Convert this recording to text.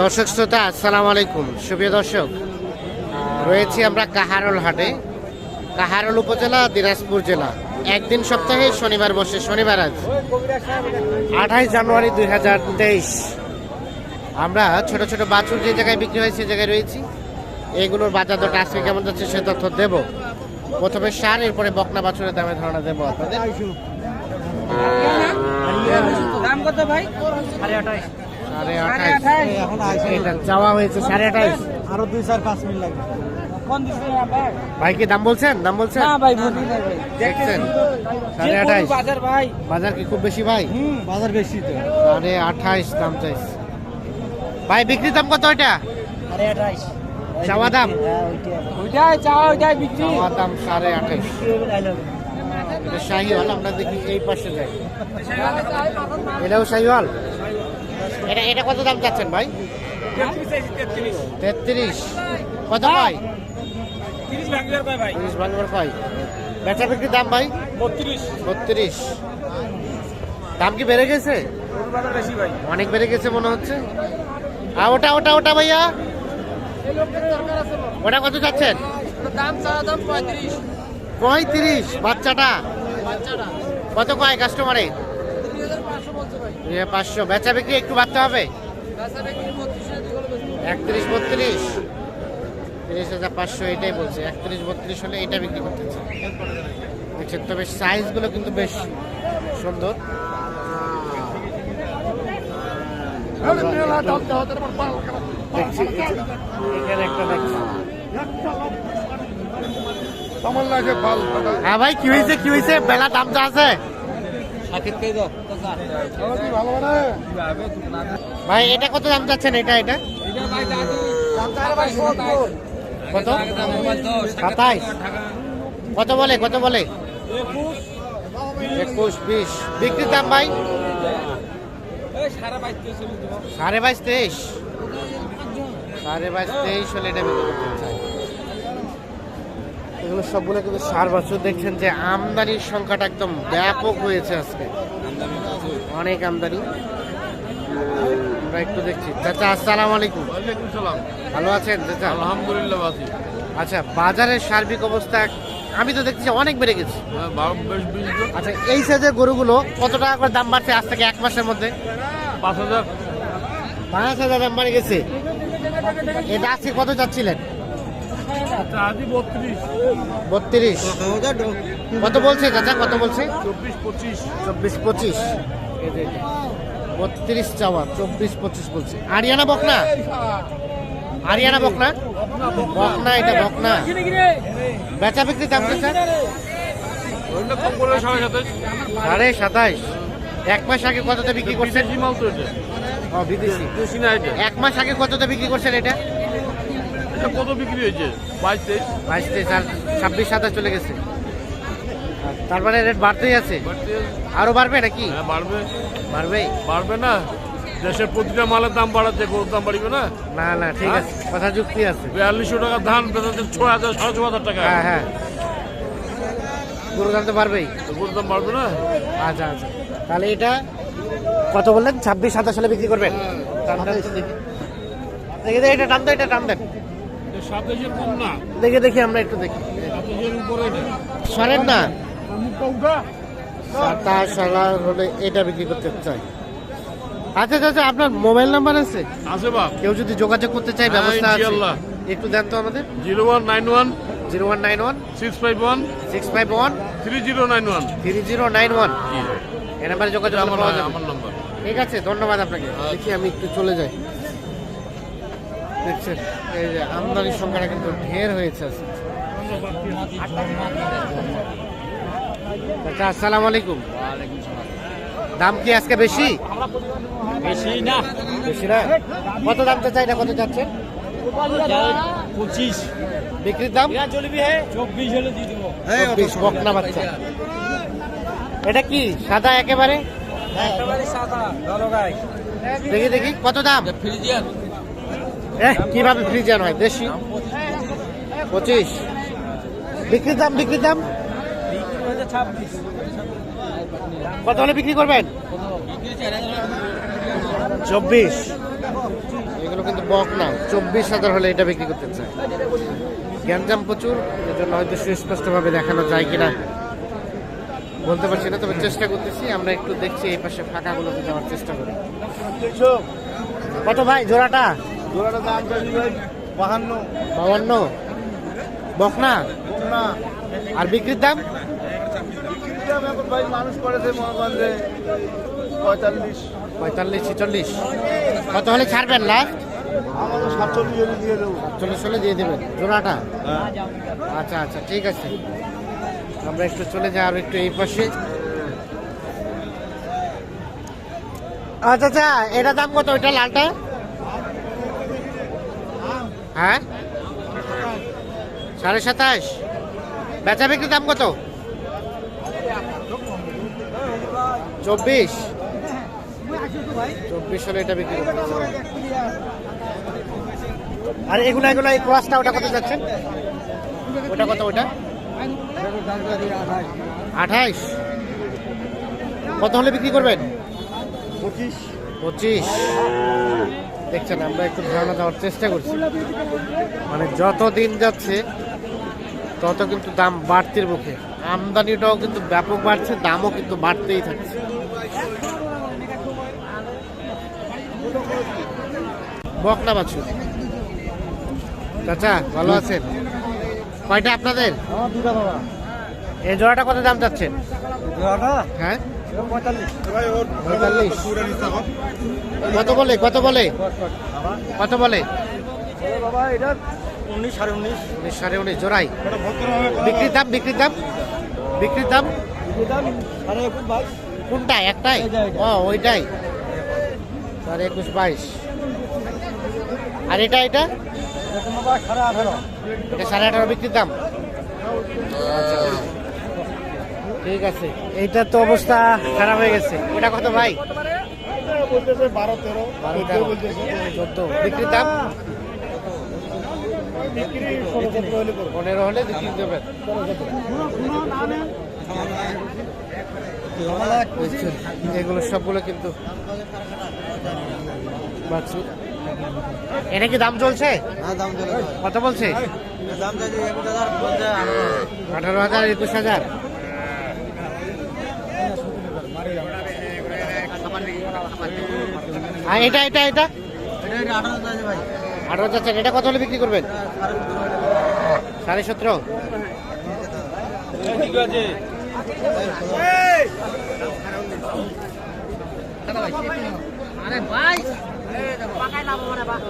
দর্শক শ্রোতা, আসসালামু আলাইকুম। সুপ্রিয় দর্শক, রয়েছি আমরা কাহারল হাটে। কাহারল উপজেলা, দিনাজপুর জেলা। একদিন সপ্তাহে শনিবার বসে, শনিবার আজ। আঠাইশ জানুয়ারি দুই হাজার তেইশ। আমরা ছোট ছোট বাছুর যে জায়গায় বিক্রি হয়, সে জায়গায় রয়েছি। এগুলোর বাজার দরটা আজকে কেমন যাচ্ছে, সে তথ্য দেব। প্রথমে সার, এরপরে বকনা বাছুরের দামে ধারণা দেবো আপনাদের। দাম কত ভাই? সাড়ে আঠাইশ। এটা চাওয়া হয়েছে সাড়ে আঠাইশ। আরও দুই চার পাঁচ মিনিট লাগবে। ভাই কি দাম বলছেন? দাম বলছেন? না ভাই বলি নাই ভাই। দেখছেন? সাড়ে আঠাইশ। বাজার ভাই। বাজার কি খুব বেশি ভাই? বাজার বেশি তো। সাড়ে আঠাইশ দাম চাইছে। ভাই বিক্রি দাম কত এটা? আঠাইশ। চাওয়া দাম? চাওয়া সাড়ে আঠাইশ। এটা শাহিওয়াল আমরা দেখি এই পাশে যাই। এটাও শাহিওয়াল? এটা এটা কত দাম চাচ্ছেন ভাই? তেত্রিশ কত ভাই? তিরিশ ভাঙবার কয়? বেচা বিক্রি দাম ভাই? বত্রিশ। বত্রিশ। দাম কি বেড়ে গেছে? অনেক বেড়ে গেছে মনে হচ্ছে। আর ওটা ওটা ওটা ভাইয়া। ওটা কত পঁয়ত্রিশ। পঁয়ত্রিশ বাচ্চাটা। কত কয় কাস্টমারে দুই হাজার পাঁচশো। বেচা বিক্রি একটু বাড়তে হবে? একত্রিশ বত্রিশ? তিরিশ হাজার পাঁচশো এটাই বলছে। একত্রিশ বত্রিশ হলে এটা বিক্রি করতেছে দেখছেন তবে সাইজগুলো কিন্তু বেশ সুন্দর। দেখছি এখানে একটা দেখছি। হ্যাঁ ভাই কি হয়েছে কি হয়েছে? বেলা দাম যা আছে। ভাই, এটা কত দাম চাচ্ছেন? এটা এটা? কত? সাতাইশ। কত বলে কত বলে? একুশ, বিশ। বিক্রির দাম ভাই? সাড়ে বাইশ তেইশ। সাড়ে বাইশ তেইশ হলে এটা বিক্রি করতে চাই। এগুলো সবগুলো কিন্তু সার বছর দেখছেন যে আমদানির সংখ্যাটা একদম ব্যাপক হয়েছে আজকে। অনেক আমদানি। আমরা একটু দেখছি। চাচা আসসালামু আলাইকুম। সালাম। ভালো আছেন চাচা? আলহামদুলিল্লাহ বাসি আচ্ছা বাজারের সার্বিক অবস্থা আমি তো দেখছি অনেক বেড়ে গেছে। হ্যাঁ। আচ্ছা এই সাইজের গরুগুলো কত টাকা করে দাম বাড়ছে আজ থেকে এক মাসের মধ্যে? পাঁচ হাজার। পাঁচ হাজার দাম বাড়ে গেছে। এটা আজকে কত যাচ্ছিলেন বত্রিশ। বত্রিশ। কত বলছে চাচা? কত বলছে? চব্বিশ পঁচিশ। চব্বিশ পঁচিশ। বত্রিশ চাওয়া চব্বিশ পঁচিশ বলছে। আরিয়ানা বকনা? আরিয়ানা বকনা? বকনা এটা বকনা। বেচা বিক্রি দাম সাড়ে সাতাইশ। এক মাস আগে কততে বিক্রি করছেন? এক মাস আগে কততে বিক্রি করছেন এটা কত বিক্রি হয়েছে? বাইশ তেইশ। বাইশ তেইশ আর ছাব্বিশ সাতাশ চলে গেছে। তারপরে রেট বাড়তেই আছে। আরও বাড়বে নাকি? হ্যাঁ বাড়বে। বাড়বেই বাড়বে না। দেশের প্রতিটা মালের দাম বাড়াচ্ছে গরুর দাম বাড়বে না? না না ঠিক আছে কথা যুক্তি আছে। বিয়াল্লিশশো টাকা ধান বেচাচ্ছে ছয় হাজার সাড়ে ছ হাজার টাকা। হ্যাঁ হ্যাঁ। গরুর দাম তো বাড়বেই। গরুর দাম বাড়বে না? আচ্ছা আচ্ছা। তাহলে এটা কত বললেন? ছাব্বিশ সাতাশ সালে বিক্রি করবেন? দেখি দেখি দেখি এটা টান দেন এটা টান দেন। সাতাশের কম না। দেখে দেখি আমরা একটু দেখি। সাতাশের উপরে এটা সরেন না। সাতাশ সালার হলে এটা বিক্রি করতে চাই। আচ্ছা আচ্ছা আপনার মোবাইল নাম্বার আছে? আছে বাপ। কেউ যদি যোগাযোগ করতে চায় ব্যবস্থা আছে। একটু দেন তো আমাদের। Zero one nine one zero one nine one six five one six five one three zero nine one. Three zero nine one. এ নাম্বারে যোগাযোগ আমার আমার নাম্বার। ঠিক আছে ধন্যবাদ আপনাকে। দেখি আমি একটু চলে যাই। দেখছেন এই যে আমদানির সংখ্যাটা কিন্তু ঢের হয়েছে। আচ্ছা আসসালামু আলাইকুম। দাম কি আজকে বেশি? বেশি না। বেশি না? কত দামটা চাই না কত যাচ্ছেন পঁচিশ। বিক্রির দাম? চলবি চব্বিশ হলে দিয়ে দেবো। চব্বিশ বকনা বাচ্চা। এটা কি সাদা একেবারে? দেখি দেখি কত দাম? ফ্রিজিয়ান। কীভাবে ফ্রিজার হয়? দেশি? পঁচিশ। বিক্রির দাম বিক্রির দাম? কত হলে বিক্রি করবেন? চব্বিশ। এগুলো কিন্তু বক না। চব্বিশ হাজার হলে এটা বিক্রি করতে চায়। গ্যাঞ্জাম প্রচুর এর জন্য হয়তো সুস্পষ্টভাবে দেখানো যায় কিনা। বলতে পারছি না তবে চেষ্টা করতেছি। আমরা একটু দেখছি এই পাশে ফাঁকাগুলোতে যাওয়ার চেষ্টা করি। কত ভাই জোড়াটা? জোড়াটা দাম ভাই বাহান্ন। বাউান্ন বকনা না। আর বিক্রির দাম? দাম এখন ভাই মানুষ করেছে যে পঁয়তাল্লিশ। পঁয়তাল্লিশ ছেচল্লিশ। কত হলে ছাড়বেন লাস্ট আমাদের সাতচল্লিশ হলে দিয়ে দেবো। হলে দিয়ে দেবেন। জোড়াটা? হ্যাঁ। আচ্ছা আচ্ছা ঠিক আছে। আমরা একটু চলে যাই আর একটু এই পাশে। আচ্ছা আচ্ছা এটা দাম কত? ওইটা লালটা? হ্যাঁ? সাড়ে সাতাশ। বেচা বিক্রির দাম কত? চব্বিশ? চব্বিশ হলে এটা বিক্রি আর এগুলো এগুলো এই ক্রসটা ওটা কত যাচ্ছেন ওটা কত ওটা? আঠাইশ। কত হলে বিক্রি করবেন? পঁচিশ। পঁচিশ। দেখছেন আমরা একটু ধারণা দেওয়ার চেষ্টা করছি। মানে যত দিন যাচ্ছে তত কিন্তু দাম বাড়তির মুখে। আমদানিটাও কিন্তু ব্যাপক বাড়ছে দামও কিন্তু বাড়তেই থাকছে। বকনা বাছুর। চাচা ভালো আছেন? কয়টা আপনাদের? আমার দুটা বাবা। এই জোড়াটা কত দাম চাচ্ছেন? হ্যাঁ? কত বলে? কত বলে? কত বলে? উনিশ সাড়ে উনিশ। উনিশ সাড়ে উনিশ জোড়াই। বিক্রির দাম বিক্রির দাম? বিক্রির দাম? কোনটা একটাই। ও ওইটাই। সাড়ে একুশ বাইশ। আর এটা এটা? সাড়ে আঠারো বিক্রির দাম। ঠিক আছে। এইটা তো অবস্থা খারাপ হয়ে গেছে। ওটা কত ভাই? দাম? পনেরো হলে এগুলো সবগুলো কিন্তু বাছুর। এটা কি দাম চলছে? হ্যাঁ কত বলছে? আঠারো হাজার। একুশ হাজার। আর এটা এটা এটা? আঠারো ভাই। হাজার এটা কত হলে বিক্রি করবেন? সাড়ে সতেরো ঠিক লাভ আরে ভাই